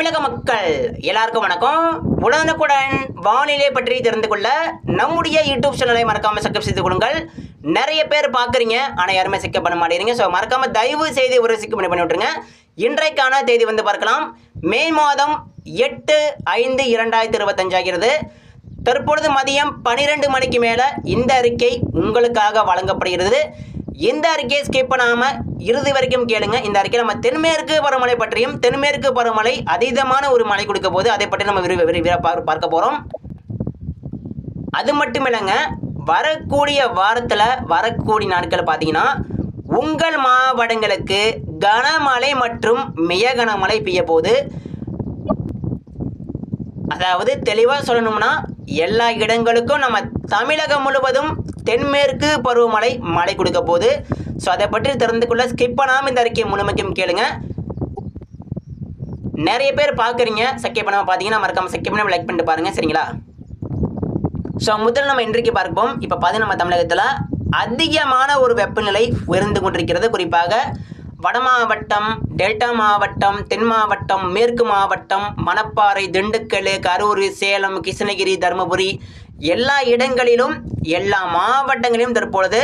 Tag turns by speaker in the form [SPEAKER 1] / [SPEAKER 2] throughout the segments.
[SPEAKER 1] தமிழக மக்கள் எல்லாருக்கும் வணக்கம். உடனுக்குடன் வானிலை பற்றி தெரிந்து கொள்ள நம்முடைய யூடியூப் சேனலை மறக்காம சப்ஸ்கிரைப் செய்து கொள்ளுங்கள். நிறைய பேர் பார்க்குறீங்க ஆனால் யாருமே சிக்க பண்ண மாட்டேங்கிறீங்க. ஸோ மறக்காம தயவு செய்து ஒரு சிக்க பண்ணி பண்ணி விட்டுருங்க. இன்றைக்கான தேதி வந்து பார்க்கலாம். மே மாதம் எட்டு ஐந்து இரண்டாயிரத்தி இருபத்தஞ்சாகிறது தற்பொழுது மதியம் பனிரெண்டு மணிக்கு மேலே இந்த அறிக்கை உங்களுக்காக வழங்கப்படுகிறது. இந்த அறிக்கையை ஸ்கிப் பண்ணாமல் இறுதி வரைக்கும் கேளுங்க. இந்த அறிக்கை நம்ம தென்மேற்கு பருவமழை பற்றியும் தென்மேற்கு பருவமழை அதீதமான ஒரு மழை கொடுக்க போது அதை பற்றி நம்ம விரு விரிவாக பார்க்க போகிறோம் அது மட்டும் இல்லைங்க வரக்கூடிய வாரத்தில் வரக்கூடிய நாட்கள் பார்த்தீங்கன்னா உங்கள் மாவட்டங்களுக்கு கனமழை மற்றும் மிக கனமழை பெய்ய போது அதாவது தெளிவாக சொல்லணும்னா எல்லா இடங்களுக்கும் நம்ம தமிழகம் முழுவதும் தென்மேற்கு பருவமழை மழை கொடுக்க போகுது. ஸோ அதை பற்றி தெரிந்து கொள்ள ஸ்கிப் பண்ணாமல் இந்த அறிக்கையை முழுமைக்கும் கேளுங்க. நிறைய பேர் பார்க்குறீங்க. சக்கிய பண்ணாமல் பார்த்தீங்கன்னா மறக்காம சக்கிய பண்ணாமல் லைக் பண்ணிட்டு பாருங்க. சரிங்களா? ஸோ முதல்ல நம்ம இன்றைக்கு பார்ப்போம். இப்போ பார்த்து நம்ம தமிழகத்தில் அதிகமான ஒரு வெப்பநிலை உயர்ந்து கொண்டிருக்கிறது. குறிப்பாக வட மாவட்டம் டெல்டா மாவட்டம் தென் மாவட்டம் மேற்கு மாவட்டம் மணப்பாறை திண்டுக்கல் கரூர் சேலம் கிருஷ்ணகிரி தருமபுரி எல்லா இடங்களிலும் எல்லா மாவட்டங்களிலும் தற்பொழுது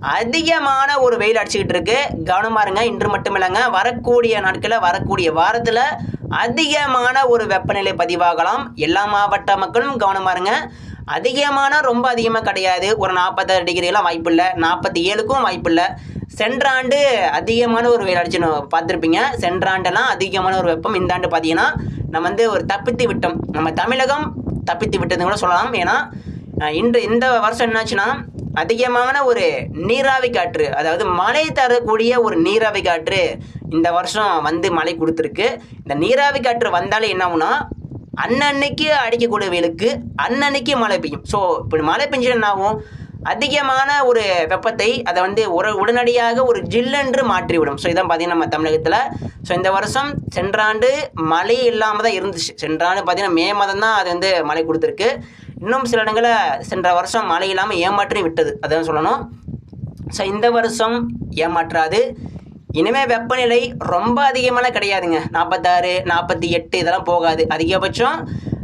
[SPEAKER 1] அதிகமான ஒரு வெயில் அடிச்சுக்கிட்டு இருக்கு. கவனமா இருங்க இன்று மட்டும் இல்லைங்க வரக்கூடிய நாட்களில் வரக்கூடிய வாரத்தில் அதிகமான ஒரு வெப்பநிலை பதிவாகலாம். எல்லா மாவட்ட மக்களும் கவனமா இருங்க. அதிகமான ரொம்ப அதிகமாக கிடையாது. ஒரு நாற்பத்தாறு டிகிரிலாம் வாய்ப்பு இல்லை நாற்பத்தி ஏழுக்கும் வாய்ப்பு இல்லை சென்ற ஆண்டு அதிகமான ஒரு வெயில் அடிச்சுன்னு பார்த்துருப்பீங்க. சென்ற ஆண்டெல்லாம் அதிகமான ஒரு வெப்பம். இந்த ஆண்டு பார்த்தீங்கன்னா நம்ம வந்து ஒரு தப்பித்து விட்டோம். நம்ம தமிழகம் தப்பித்து விட்டதுன்னு கூட சொல்லலாம். ஏன்னா இன்று இந்த வருஷம் என்னாச்சுன்னா அதிகமான ஒரு நீராவி காற்று அதாவது மழை தரக்கூடிய ஒரு நீராவி காற்று இந்த வருஷம் வந்து மழை கொடுத்துருக்கு. இந்த நீராவி காற்று வந்தாலே என்ன அன்னன்னைக்கு அடிக்கக்கூடிய வெயிலுக்கு அன்னன்னைக்கு மழை பெய்யும். ஸோ இப்படி மழை பெஞ்சு என்ன ஆகும் அதிகமான ஒரு வெப்பத்தை அதை வந்து ஒரு உடனடியாக ஒரு ஜில்லென்று மாற்றிவிடும். ஸோ இதான் பார்த்தீங்கன்னா நம்ம தமிழகத்தில். ஸோ இந்த வருஷம் சென்றாண்டு மழை இல்லாமல் தான் இருந்துச்சு. சென்றாண்டு பார்த்தீங்கன்னா மே மாதம் தான் அது வந்து மழை கொடுத்துருக்கு. இன்னும் சில இடங்களில் சென்ற வருஷம் மழை இல்லாமல் ஏமாற்றி விட்டது. அதான் சொல்லணும். ஸோ இந்த வருஷம் ஏமாற்றாது. இனிமேல் வெப்பநிலை ரொம்ப அதிகமெல்லாம் கிடையாதுங்க. நாற்பத்தாறு நாற்பத்தி எட்டு இதெல்லாம் போகாது. அதிகபட்சம்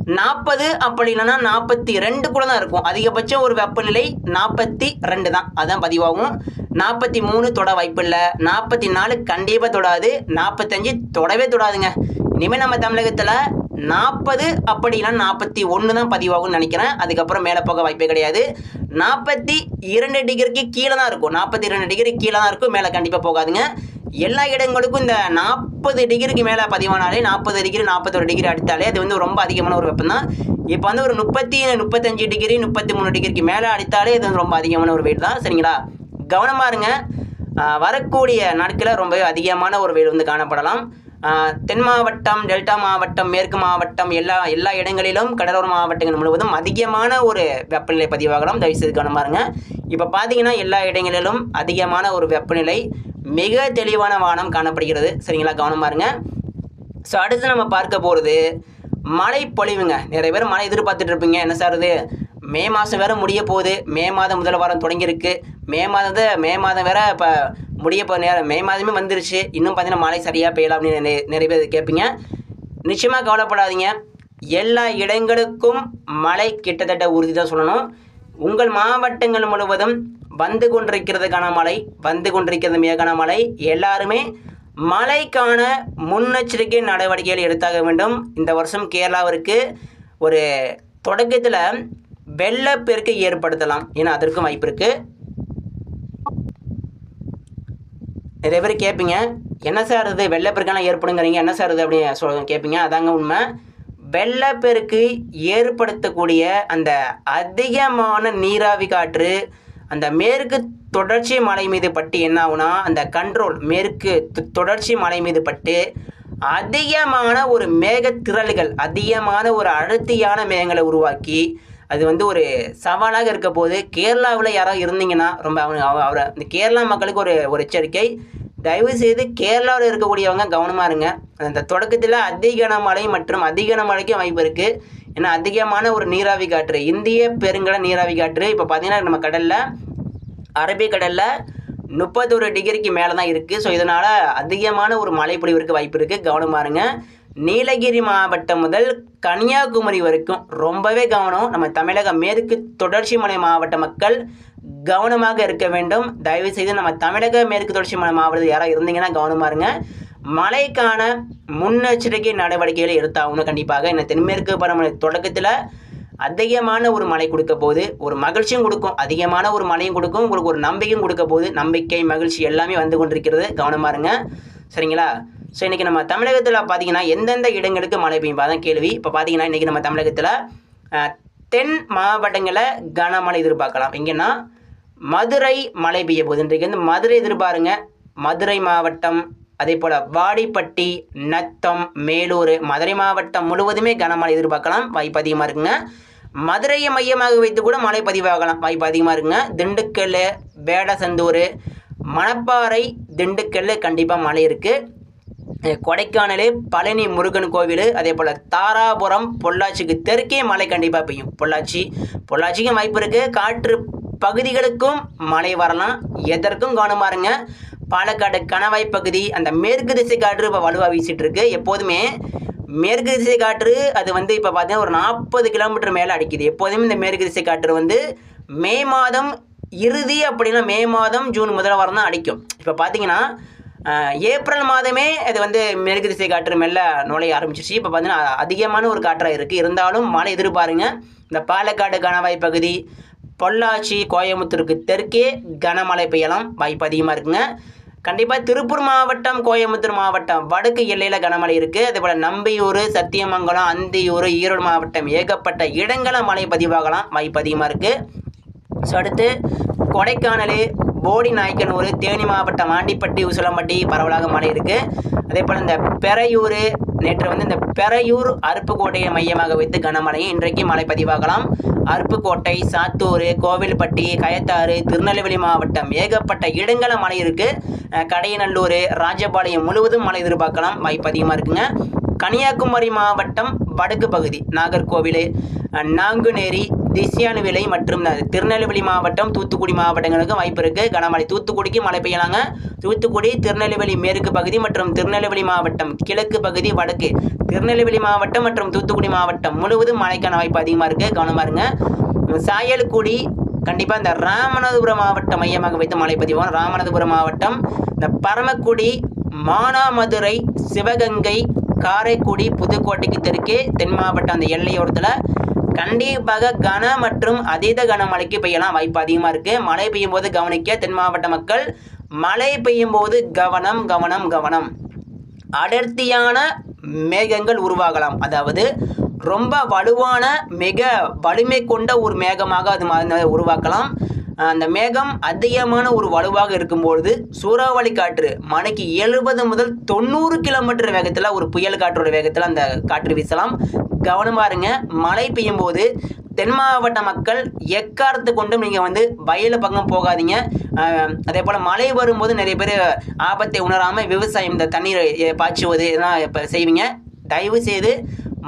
[SPEAKER 1] நாற்பது அப்படி இல்லைன்னா நாற்பத்தி ரெண்டு கூட தான் இருக்கும். அதிகபட்சம் ஒரு வெப்பநிலை நாற்பத்தி ரெண்டு தான். அதான் பதிவாகும். நாற்பத்தி மூணு தொட வாய்ப்பில்லை. நாற்பத்தி நாலு கண்டிப்பாக தொடாது. நாற்பத்தஞ்சு தொடவே தொடாதுங்க. இனிமேல் நம்ம தமிழகத்தில் நாற்பது அப்படி இல்லைன்னா நாற்பத்தி ஒன்று தான் பதிவாகும்னு நினைக்கிறேன். அதுக்கப்புறம் மேலே போக வாய்ப்பே கிடையாது. நாற்பத்தி இரண்டு டிகிரிக்கு கீழே தான் இருக்கும். நாற்பத்தி இரண்டு டிகிரி கீழே தான் இருக்கும். மேலே கண்டிப்பாக போகாதுங்க. எல்லா இடங்களுக்கும் இந்த நாற்பது டிகிரிக்கு மேலே பதிவானாலே நாற்பது டிகிரி நாற்பத்தொரு டிகிரி அடித்தாலே அது வந்து ரொம்ப அதிகமான ஒரு வெப்பம் தான். இப்போ வந்து ஒரு முப்பத்தி முப்பத்தஞ்சு டிகிரி முப்பத்தி மூணு டிகிரிக்கு மேலே அடித்தாலே இது வந்து ரொம்ப அதிகமான ஒரு வெயில் தான். சரிங்களா? கவனமாக இருங்க. வரக்கூடிய நாட்களில் ரொம்ப அதிகமான ஒரு வெயில் வந்து காணப்படலாம். தென் மாவட்டம் டெல்டா மாவட்டம் மேற்கு மாவட்டம் எல்லா எல்லா இடங்களிலும் கடலோர மாவட்டங்கள் முழுவதும் அதிகமான ஒரு வெப்பநிலை பதிவாகலாம். தயவுசெய்து கவனமாக இருங்க. இப்போ பார்த்தீங்கன்னா எல்லா இடங்களிலும் அதிகமான ஒரு வெப்பநிலை மிக தெளிவான வானம் காணப்படுகிறது. சரிங்களா? கவனமாக இருங்க ஸோ அடுத்து நம்ம பார்க்க போகிறது மழை பொழிவுங்க நிறைய பேர் மழை எதிர்பார்த்துட்டு இருப்பீங்க. என்ன சார் இது? மே மாதம் வேறு முடிய போகுது. மே மாதம் முதல் வாரம் தொடங்கியிருக்கு. மே மாதத்தை மே மாதம் வேற இப்போ முடிய போ நேரம் மே மாதமே வந்துருச்சு. இன்னும் பார்த்தீங்கன்னா மழை சரியாக பெய்யலாம் அப்படின்னு நிறைய பேர் கேட்பீங்க நிச்சயமாக கவலைப்படாதீங்க. எல்லா இடங்களுக்கும் மழை கிட்டத்தட்ட உறுதி தான் சொல்லணும். உங்கள் மாவட்டங்கள் முழுவதும் வந்து கொண்டிருக்கிறது கனமழை வந்து கொண்டிருக்கிறது மிக கனமழை எல்லாருமே மழைக்கான முன்னெச்சரிக்கை நடவடிக்கைகள் எடுத்தாக வேண்டும். இந்த வருஷம் கேரளாவிற்கு ஒரு தொடக்கத்தில் வெள்ளப்பெருக்கை ஏற்படுத்தலாம் ஏன்னா அதற்கும் வாய்ப்பு இருக்குது நிறைய பேர் கேட்பீங்க என்ன சார் இது வெள்ளப்பெருக்கெல்லாம் ஏற்படுங்கிறீங்க. என்ன சார் இது அப்படின்னு சொல் கேட்பீங்க அதாங்க உண்மை. வெள்ளப்பெருக்கு ஏற்படுத்தக்கூடிய அந்த அதிகமான நீராவி காற்று அந்த மேற்கு தொடர்ச்சி மலை மீது பட்டு என்ன ஆகுனா அந்த கண்ட்ரோல் மேற்கு தொடர்ச்சி மலை மீது பட்டு அதிகமான ஒரு மேகத்திரள்கள் அதிகமான ஒரு அடர்த்தியான மேகங்களை உருவாக்கி அது வந்து ஒரு சவாலாக இருக்க போது கேரளாவில் யாராவது இருந்தீங்கன்னா ரொம்ப அவங்க அவ- அவரை இந்த கேரளா மக்களுக்கு ஒரு ஒரு எச்சரிக்கை. தயவு செய்து கேரளாவில் இருக்கக்கூடியவங்க கவனமாக இருங்க. அந்த தொடக்கத்தில் அதிகன மழை மற்றும் அதிகன மழைக்கும் வாய்ப்பு இருக்குது ஏன்னா அதிகமான ஒரு நீராவி காற்று. இந்திய பெருங்கட நீராவி காற்று இப்போ பார்த்தீங்கன்னா நம்ம கடலில் அரபிக்கடலில் முப்பத்தொரு டிகிரிக்கு மேலே தான் இருக்குது ஸோ இதனால் அதிகமான ஒரு மழைப்பொழிவிற்கு வாய்ப்பு இருக்குது கவனம் இருங்க. நீலகிரி மாவட்டம் முதல் கன்னியாகுமரி வரைக்கும் ரொம்பவே கவனம். நம்ம தமிழக மேற்கு தொடர்ச்சி மலை மாவட்ட மக்கள் கவனமாக இருக்க வேண்டும். தயவு செய்து நம்ம தமிழக மேற்கு தொடர்ச்சி மலை மாவட்டத்தில் யாராவது இருந்தீங்கன்னா கவனமாக இருங்க. மழைக்கான முன்னெச்சரிக்கை நடவடிக்கைகளை எடுத்தாகணும் கண்டிப்பாக. இந்த தென்மேற்கு பருவமழை தொடக்கத்தில் அதிகமான ஒரு மழை கொடுக்க போகுது. ஒரு மகிழ்ச்சியும் கொடுக்கும் அதிகமான ஒரு மழையும் கொடுக்கும் உங்களுக்கு ஒரு நம்பிக்கையும் கொடுக்க போது நம்பிக்கை மகிழ்ச்சி எல்லாமே வந்து கொண்டிருக்கிறது. கவனமாக இருங்க. சரிங்களா? ஸோ இன்றைக்கி நம்ம தமிழகத்தில் பார்த்தீங்கன்னா எந்தெந்த இடங்களுக்கு மழை பெய்யும் அதான் கேள்வி. இப்போ பார்த்தீங்கன்னா இன்றைக்கி நம்ம தமிழகத்தில் தென் மாவட்டங்களில் கனமழை எதிர்பார்க்கலாம். எங்கன்னா மதுரை மழை பெய்ய போகுது. இன்றைக்கு வந்து மதுரை எதிர்பாருங்க. மதுரை மாவட்டம் அதே போல் வாடிப்பட்டி நத்தம் மேலூர் மதுரை மாவட்டம் முழுவதுமே கனமழை எதிர்பார்க்கலாம். வாய்ப்பு அதிகமாக இருக்குங்க. மதுரையை மையமாக வைத்து கூட மழை பதிவாகலாம். வாய்ப்பு அதிகமாக இருக்குங்க. திண்டுக்கல் வேடசந்தூர் மணப்பாறை திண்டுக்கல் கண்டிப்பாக மழை இருக்குது கொடைக்கானல் பழனி முருகன் கோவில் அதே போல் தாராபுரம் பொள்ளாச்சிக்கு தெற்கே மழை கண்டிப்பாக பெய்யும். பொள்ளாச்சி பொள்ளாச்சிக்கும் வாய்ப்பு இருக்குது காற்று பகுதிகளுக்கும் மழை வரலாம். எதற்கும் கவனமா பாலக்காடு கணவாய் பகுதி அந்த மேற்கு திசை காற்று இப்போ வலுவாக வீசிட்டு இருக்கு எப்போதுமே மேற்கு திசை காற்று அது வந்து இப்போ பார்த்தீங்கன்னா ஒரு நாற்பது கிலோமீட்டர் மேலே அடிக்குது. எப்போதுமே இந்த மேற்கு திசை காற்று வந்து மே மாதம் இறுதி அப்படின்னா மே மாதம் ஜூன் முதல் வாரம் தான் அடிக்கும். இப்போ பார்த்தீங்கன்னா ஏப்ரல் மாதமே அது வந்து மேற்கு திசை காற்று மெல்ல நுழைய ஆரம்பிச்சிருச்சு. இப்போ பார்த்தீங்கன்னா அதிகமான ஒரு காற்றாக இருக்குது இருந்தாலும் மழை எதிர்பாருங்க. இந்த பாலக்காடு கணவாய் பகுதி பொள்ளாச்சி கோயம்புத்தூருக்கு தெற்கே கனமழை பெய்யலாம். வாய்ப்பு அதிகமாக இருக்குங்க. கண்டிப்பாக திருப்பூர் மாவட்டம் கோயம்புத்தூர் மாவட்டம் வடக்கு எல்லையில் கனமழை இருக்குது அதே போல் நம்பியூர் சத்தியமங்கலம் அந்தியூர் ஈரோடு மாவட்டம் ஏகப்பட்ட இடங்களில் மழை பதிவாகலாம். வாய்ப்பு அதிகமாக இருக்குது ஸோ அடுத்து கொடைக்கானல் போடி நாயக்கனூர் தேனி மாவட்டம் ஆண்டிப்பட்டி உசிலம்பட்டி பரவலாக மழை இருக்குது அதே போல் இந்த பெரையூர் நேற்று வந்து இந்த பெரையூர் அருப்புக்கோட்டையை மையமாக வைத்து கனமழையும் இன்றைக்கு மழை பதிவாகலாம் அருப்புக்கோட்டை சாத்தூர் கோவில்பட்டி கயத்தாறு திருநெல்வேலி மாவட்டம் ஏகப்பட்ட இடங்களில் மழை இருக்குது கடையநல்லூர் ராஜபாளையம் முழுவதும் மழை எதிர்பார்க்கலாம். வாய்ப்பு அதிகமாக இருக்குங்க. கன்னியாகுமரி மாவட்டம் வடக்கு பகுதி நாகர்கோவில் நாங்குநேரி திஸ்யானுவிலை மற்றும் திருநெல்வேலி மாவட்டம் தூத்துக்குடி மாவட்டங்களுக்கு வாய்ப்பு இருக்குது கனமழை தூத்துக்குடிக்கு மழை பெய்யலாங்க. தூத்துக்குடி திருநெல்வேலி மேற்கு பகுதி மற்றும் திருநெல்வேலி மாவட்டம் கிழக்கு பகுதி வடக்கு. திருநெல்வேலி மாவட்டம் மற்றும் தூத்துக்குடி மாவட்டம் முழுவதும் மழைக்கான வாய்ப்பு அதிகமாக இருக்குது கவனமாக இருங்க. சாயல்குடி கண்டிப்பாக இந்த ராமநாதபுரம் மாவட்டம் மையமாக வைத்து மழை பதிவோம். ராமநாதபுரம் மாவட்டம் இந்த பரமக்குடி மானாமதுரை சிவகங்கை காரைக்குடி புதுக்கோட்டைக்கு தெற்கே தென் மாவட்டம் அந்த எல்லையோரத்தில் கண்டிப்பாக கன மற்றும் அதீத கனமழைக்கு பெய்யலாம். வாய்ப்பு அதிகமாக இருக்குது மழை பெய்யும் போது கவனிக்க தென் மாவட்ட மக்கள் மழை பெய்யும் போது கவனம் கவனம் கவனம். அடர்த்தியான மேகங்கள் உருவாகலாம். அதாவது ரொம்ப வலுவான மிக வலிமை கொண்ட ஒரு மேகமாக அது மாதிரி உருவாக்கலாம். அந்த மேகம் அதிகமான ஒரு வலுவாக இருக்கும்பொழுது சூறாவளி காற்று மணிக்கு எழுபது முதல் தொண்ணூறு கிலோமீட்டர் வேகத்தில் ஒரு புயல் காற்றோட வேகத்தில் அந்த காற்று வீசலாம். கவனமாக இருங்க. மழை பெய்யும் போது தென் மாவட்ட மக்கள் எக்காரத்து கொண்டும் நீங்கள் வந்து வயல் பக்கம் போகாதீங்க. அதே போல் மழை வரும்போது நிறைய பேர் ஆபத்தை உணராமல் விவசாயம் இந்த தண்ணீரை பாய்ச்சுவது இதெல்லாம் இப்போ செய்வீங்க. தயவு செய்து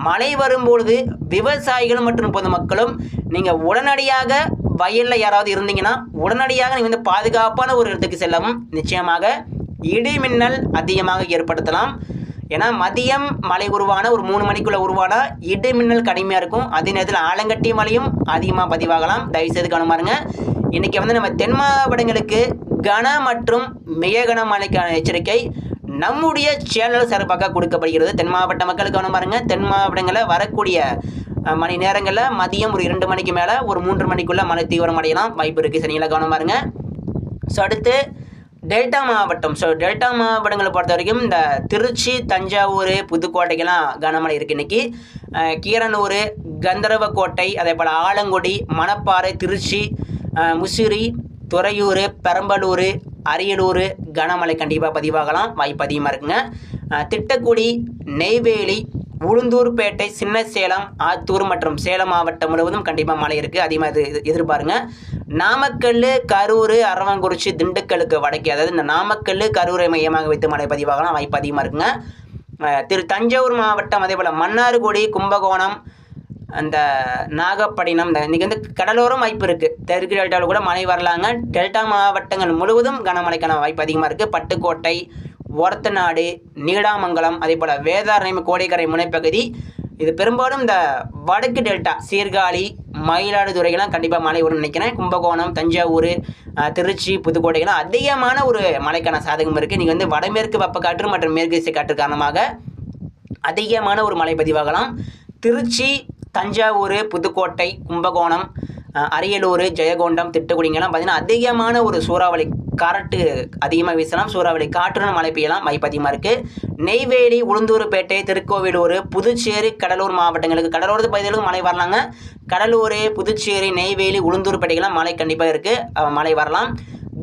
[SPEAKER 1] மழை வரும்பொழுது விவசாயிகள் மற்றும் பொதுமக்களும் நீங்கள் உடனடியாக வயலில் யாராவது இருந்தீங்கன்னா உடனடியாக நீங்கள் வந்து பாதுகாப்பான ஒரு இடத்துக்கு செல்லவும் நிச்சயமாக இடி மின்னல் அதிகமாக ஏற்படுத்தலாம். ஏன்னா மதியம் மழை உருவான ஒரு மூணு மணிக்குள்ள உருவான இடி மின்னல் கடுமையாக இருக்கும். அதே நேரத்தில் ஆலங்கட்டி மழையும் அதிகமாக பதிவாகலாம். தயவுசெய்து செய்து இருங்க இன்னைக்கு வந்து நம்ம தென் மாவட்டங்களுக்கு கன மற்றும் மிக கனமழைக்கான எச்சரிக்கை நம்முடைய சேனல் சார்பாக கொடுக்கப்படுகிறது. தென் மாவட்ட மக்களுக்கு கவனம் பாருங்கள் தென் மாவட்டங்களில் வரக்கூடிய மணி நேரங்களில் மதியம் ஒரு இரண்டு மணிக்கு மேலே ஒரு மூன்று மணிக்குள்ளே மழை தீவிரம் அடையலாம் வாய்ப்பு இருக்குது சரிங்களா கவனம் பாருங்கள் ஸோ அடுத்து டெல்டா மாவட்டம். ஸோ டெல்டா மாவட்டங்களை பொறுத்த வரைக்கும் இந்த திருச்சி தஞ்சாவூர் புதுக்கோட்டைக்கெல்லாம் கனமழை இருக்குது இன்னைக்கு. கீரனூர் கந்தரவக்கோட்டை அதே போல் ஆலங்குடி மணப்பாறை திருச்சி முசிறி துறையூர் பெரம்பலூர் அரியலூர் கனமழை கண்டிப்பாக பதிவாகலாம். வாய்ப்பு அதிகமாக இருக்குங்க. திட்டக்குடி நெய்வேலி உளுந்தூர்பேட்டை சின்ன சேலம் ஆத்தூர் மற்றும் சேலம் மாவட்டம் முழுவதும் கண்டிப்பாக மழை இருக்குது அதிகமாக எதிர்பாருங்க. நாமக்கல் கரூர் அரவங்குறிச்சி திண்டுக்கலுக்கு வடக்கே அதாவது இந்த நாமக்கல் கரூரை மையமாக வைத்து மழை பதிவாகலாம். வாய்ப்பு அதிகமாக இருக்குங்க. திரு தஞ்சாவூர் மாவட்டம் அதே போல் மன்னார்குடி கும்பகோணம் அந்த நாகப்பட்டினம் இந்த இன்றைக்கி வந்து கடலோரம் வாய்ப்பு இருக்குது தெற்கு டெல்டாவில் கூட மழை வரலாங்க. டெல்டா மாவட்டங்கள் முழுவதும் கனமழைக்கான வாய்ப்பு அதிகமாக இருக்குது பட்டுக்கோட்டை ஒரத்தநாடு நீடாமங்கலம் அதே போல் வேதாரண்யம் கோடைக்கரை முனைப்பகுதி இது பெரும்பாலும் இந்த வடக்கு டெல்டா சீர்காழி மயிலாடுதுறைகள்லாம் கண்டிப்பாக மழை வரும்னு நினைக்கிறேன். கும்பகோணம் தஞ்சாவூர் திருச்சி புதுக்கோட்டைகள்லாம் அதிகமான ஒரு மழைக்கான சாதகம் இருக்குது நீங்கள் வந்து வடமேற்கு வெப்பக்காற்று மற்றும் மேற்கு திசை காற்று காரணமாக அதிகமான ஒரு மழை பதிவாகலாம். திருச்சி தஞ்சாவூர் புதுக்கோட்டை கும்பகோணம் அரியலூர் ஜெயகொண்டம் திட்டுக்குடிங்கெல்லாம் பார்த்தீங்கன்னா அதிகமான ஒரு சூறாவளி காற்று அதிகமாக வீசலாம். சூறாவளி காற்றுடன் மழை பெய்யலாம். வாய்ப்பு அதிகமாக இருக்குது நெய்வேலி உளுந்தூர்பேட்டை திருக்கோவிலூர் புதுச்சேரி கடலூர் மாவட்டங்களுக்கு கடலோரத்து பகுதிகளுக்கு மழை வரலாங்க. கடலூர் புதுச்சேரி நெய்வேலி உளுந்தூர்பேட்டைக்கெல்லாம் மழை கண்டிப்பாக இருக்குது மழை வரலாம்.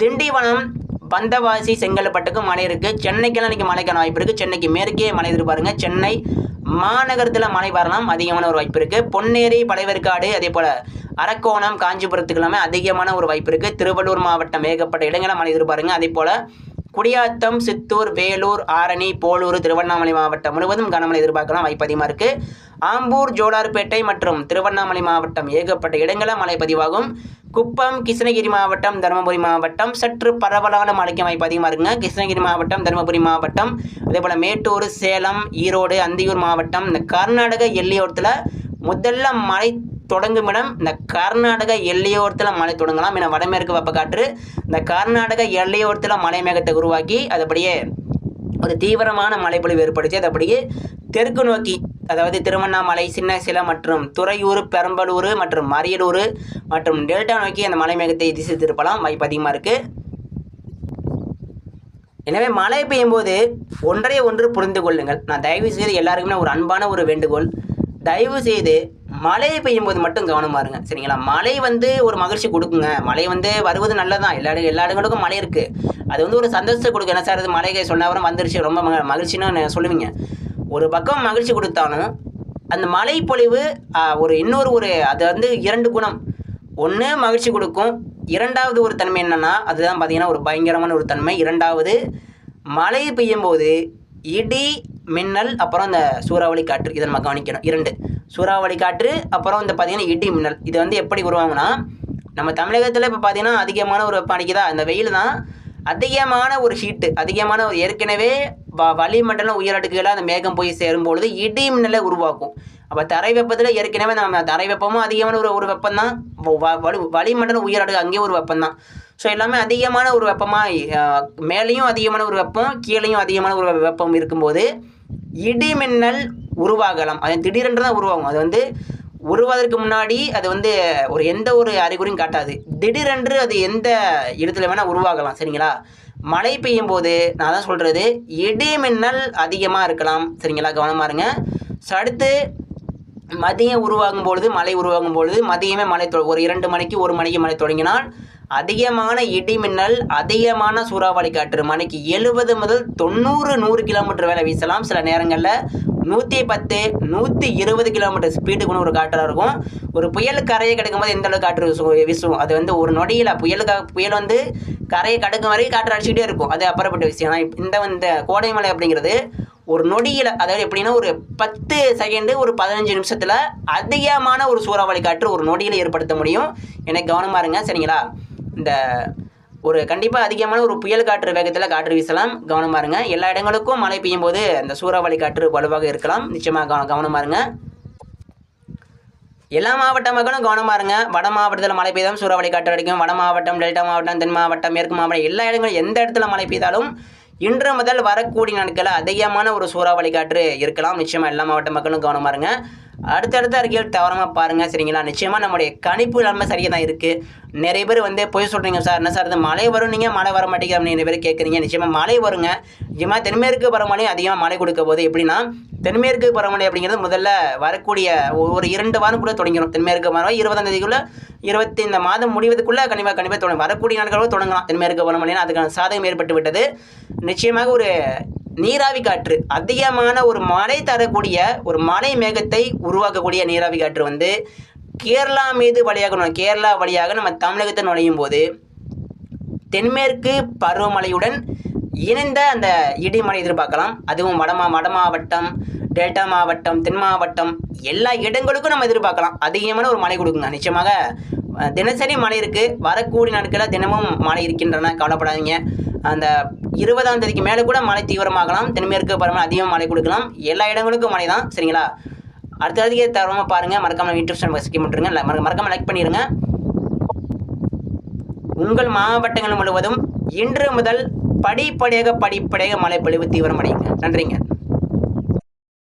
[SPEAKER 1] திண்டிவனம் பந்தவாசி செங்கல்பட்டுக்கும் மழை இருக்குது சென்னைக்கெல்லாம் இன்றைக்கி மழைக்கான வாய்ப்பு இருக்குது சென்னைக்கு மேற்கே மழை எதிர்பாருங்க. சென்னை மாநகரத்தில் மழை வரலாம் அதிகமான ஒரு வாய்ப்பு இருக்குது பொன்னேரி பழையவர்காடு அதே போல் அரக்கோணம் காஞ்சிபுரத்துக்கு எல்லாமே அதிகமான ஒரு வாய்ப்பு இருக்குது திருவள்ளூர் மாவட்டம் ஏகப்பட்ட இடங்களில் மழை எதிர்பாருங்க. அதே போல் குடியாத்தம் சித்தூர் வேலூர் ஆரணி போலூர் திருவண்ணாமலை மாவட்டம் முழுவதும் கனமழை எதிர்பார்க்கலாம். வாய்ப்பு அதிகமாக இருக்குது ஆம்பூர் ஜோலார்பேட்டை மற்றும் திருவண்ணாமலை மாவட்டம் ஏகப்பட்ட இடங்களில் மழை பதிவாகும். குப்பம் கிருஷ்ணகிரி மாவட்டம் தருமபுரி மாவட்டம் சற்று பரவலான மழைக்கு வாய்ப்பு அதிகமாக இருக்குங்க. கிருஷ்ணகிரி மாவட்டம் தருமபுரி மாவட்டம் அதே போல் மேட்டூர் சேலம் ஈரோடு அந்தியூர் மாவட்டம் இந்த கர்நாடக எல்லையோரத்தில் முதல்ல மழை தொடங்கும் இடம். இந்த கர்நாடக எல்லையோரத்தில் மழை தொடங்கலாம். என வடமேற்கு வெப்பக்காற்று. இந்த கர்நாடக எல்லையோரத்தில் மலை மேகத்தை உருவாக்கி அதுபடியே ஒரு தீவிரமான மழைப்பொழிவு ஏற்படுத்தி அதுபடியே தெற்கு நோக்கி அதாவது திருவண்ணாமலை சின்ன மற்றும் துறையூர் பெரம்பலூர் மற்றும் அரியலூர் மற்றும் டெல்டா நோக்கி அந்த மலை மேகத்தை திசை திருப்பலாம். வாய்ப்பு அதிகமாக இருக்குது எனவே மழை பெய்யும் போது ஒன்றை ஒன்று புரிந்து கொள்ளுங்கள். நான் தயவு செய்து எல்லாருக்குமே ஒரு அன்பான ஒரு வேண்டுகோள். தயவு செய்து மழை பெய்யும் போது மட்டும் கவனமா இருங்க. சரிங்களா? மழை வந்து ஒரு மகிழ்ச்சி கொடுக்குங்க. மழை வந்து வருவது நல்லதான் எல்லா எல்லா இடங்களுக்கும் மழை இருக்குது அது வந்து ஒரு சந்தோஷத்தை கொடுக்கும். என்ன சார் அது மழை அப்புறம் வந்துருச்சு. ரொம்ப மகிழ்ச்சின்னு சொல்லுவீங்க. ஒரு பக்கம் மகிழ்ச்சி கொடுத்தாலும் அந்த மழை பொழிவு ஒரு இன்னொரு ஒரு அது வந்து இரண்டு குணம். ஒன்று மகிழ்ச்சி கொடுக்கும். இரண்டாவது ஒரு தன்மை என்னன்னா அதுதான் பார்த்தீங்கன்னா ஒரு பயங்கரமான ஒரு தன்மை. இரண்டாவது மழை பெய்யும்போது இடி மின்னல் அப்புறம் இந்த சூறாவளி காற்று இதை நம்ம கவனிக்கணும். இரண்டு. சூறாவளி காற்று அப்புறம் இந்த பார்த்திங்கன்னா இடி மின்னல். இது வந்து எப்படி உருவாகும்னா நம்ம தமிழகத்தில் இப்போ பார்த்தீங்கன்னா அதிகமான ஒரு வெப்பம் அடிக்குதா? இந்த வெயில் தான் அதிகமான ஒரு ஹீட்டு அதிகமான ஒரு ஏற்கனவே வ வளிமண்டலம் உயரடுக்குகளாக அந்த மேகம் போய் சேரும் பொழுது இடி மின்னலை உருவாக்கும். அப்போ தரை வெப்பத்தில் ஏற்கனவே நம்ம தரை வெப்பமும் அதிகமான ஒரு ஒரு வெப்பம் தான். வலி வளிமண்டலம் உயரடுக்கு அங்கேயும் ஒரு வெப்பம் தான். ஸோ எல்லாமே அதிகமான ஒரு வெப்பமாக மேலேயும் அதிகமான ஒரு வெப்பம் கீழேயும் அதிகமான ஒரு வெப்பம் இருக்கும்போது இடிமின்னல் உருவாகலாம். அது திடீரென்று தான் உருவாகும். அது வந்து உருவாதற்கு முன்னாடி அது வந்து ஒரு எந்த ஒரு அறிகுறியும் காட்டாது. திடீரென்று அது எந்த இடத்துல வேணால் உருவாகலாம். சரிங்களா? மழை பெய்யும் போது நான் தான் சொல்கிறது இடிமின்னல் அதிகமாக இருக்கலாம். சரிங்களா? கவனமாக இருங்க. ஸோ அடுத்து மதியம் உருவாகும் பொழுது மழை உருவாகும் பொழுது மதியமே மழை ஒரு இரண்டு மணிக்கு ஒரு மணிக்கு மழை தொடங்கினால் அதிகமான இடி மின்னல் அதிகமான சூறாவளி காற்று மணிக்கு எழுபது முதல் தொண்ணூறு நூறு கிலோமீட்டர் வேலை வீசலாம். சில நேரங்களில் நூற்றி பத்து நூற்றி இருபது கிலோமீட்டர் ஸ்பீடுக்குன்னு ஒரு காற்றாக இருக்கும். ஒரு புயல் கரையை கிடைக்கும்போது எந்த அளவுக்கு காற்று வீசும் வீசும்? அது வந்து ஒரு நொடியில் புயலுக்கு புயல் வந்து கரையை கடக்கும் வரைக்கும் காற்று அடிச்சுக்கிட்டே இருக்கும். அது அப்புறப்பட்ட விஷயம். ஆனால் இந்த இந்த கோடைமலை அப்படிங்கிறது ஒரு நொடியில் அதாவது எப்படின்னா ஒரு பத்து செகண்டு ஒரு பதினஞ்சு நிமிஷத்தில் அதிகமான ஒரு சூறாவளி காற்று ஒரு நொடியில் ஏற்படுத்த முடியும். எனக்கு கவனமாக இருங்க. சரிங்களா? இந்த ஒரு கண்டிப்பாக அதிகமான ஒரு புயல் காற்று வேகத்தில் காற்று வீசலாம். கவனமாக இருங்க. எல்லா இடங்களுக்கும் மழை பெய்யும் போது அந்த சூறாவளி காற்று வலுவாக இருக்கலாம். நிச்சயமாக கவனம் கவனமாக இருங்க. எல்லா மாவட்ட மக்களும் கவனமாக இருங்க. வட மாவட்டத்தில் மழை பெய்தாலும் சூறாவளி காற்று அடிக்கும். வட மாவட்டம் டெல்டா மாவட்டம் தென் மாவட்டம் மேற்கு மாவட்டம் எல்லா இடங்களும் எந்த இடத்துல மழை பெய்தாலும் இன்று முதல் வரக்கூடிய நாட்களில் அதிகமான ஒரு சூறாவளி காற்று இருக்கலாம். நிச்சயமாக எல்லா மாவட்ட மக்களும் கவனமாக இருங்க. அடுத்தடுத்த அறிக்கைகள் தவறமாக பாருங்கள் சரிங்களா? நிச்சயமாக நம்முடைய கணிப்பு எல்லாமே சரியாக தான் இருக்குது நிறைய பேர் வந்து பொய் சொல்கிறீங்க சார். என்ன சார் இது மழை வரும் நீங்கள் மழை வர மாட்டேங்குது அப்படின்னு நிறைய பேர் கேட்குறீங்க நிச்சயமாக மழை வருங்க. நிச்சயமாக தென்மேற்கு பருவமழை அதிகமாக மழை கொடுக்க போது எப்படின்னா தென்மேற்கு பருவமழை அப்படிங்கிறது முதல்ல வரக்கூடிய ஒரு இரண்டு வாரம் கூட தொடங்கிடும் தென்மேற்கு பருவம் இருபதாம் தேதிக்குள்ளே இருபத்தி இந்த மாதம் முடிவதுக்குள்ளே கண்டிப்பாக கண்டிப்பாக தொடங்கும். வரக்கூடிய நாட்களோ தொடங்கலாம். தென்மேற்கு பருவமழைன்னு அதுக்கான சாதகம் ஏற்பட்டு விட்டது. நிச்சயமாக ஒரு நீராவி காற்று. அதிகமான ஒரு மழை தரக்கூடிய ஒரு மழை மேகத்தை உருவாக்கக்கூடிய நீராவி காற்று வந்து கேரளா மீது வழியாக கேரளா வழியாக நம்ம தமிழகத்தை நுழையும் போது தென்மேற்கு பருவமழையுடன் இணைந்த அந்த இடிமழை எதிர்பார்க்கலாம். அதுவும் வடமா வட மாவட்டம் டெல்டா மாவட்டம் தென் மாவட்டம் எல்லா இடங்களுக்கும் நம்ம எதிர்பார்க்கலாம். அதிகமான ஒரு மழை கொடுக்குங்க. நிச்சயமாக தினசரி மழை இருக்குது வரக்கூடிய நாட்களில் தினமும் மழை இருக்கின்றன. கவலைப்படாதீங்க. அந்த இருபதாம் தேதிக்கு மேலே கூட மழை தீவிரமாகலாம். தென்மேற்கு பருவமழை அதிகமாக மழை கொடுக்கலாம். எல்லா இடங்களுக்கும் மழை தான். சரிங்களா? அடுத்த அதிக தரமாக பாருங்கள் மறக்காமல் யூடியூப் சேனல் ஸ்கிப் பண்ணுறங்க மறக்காமல் லைக் பண்ணிடுங்க உங்கள் மாவட்டங்கள் முழுவதும் இன்று முதல் படிப்படியாக படிப்படியாக மழை பொழிவு தீவிரமடையுங்க. நன்றிங்க.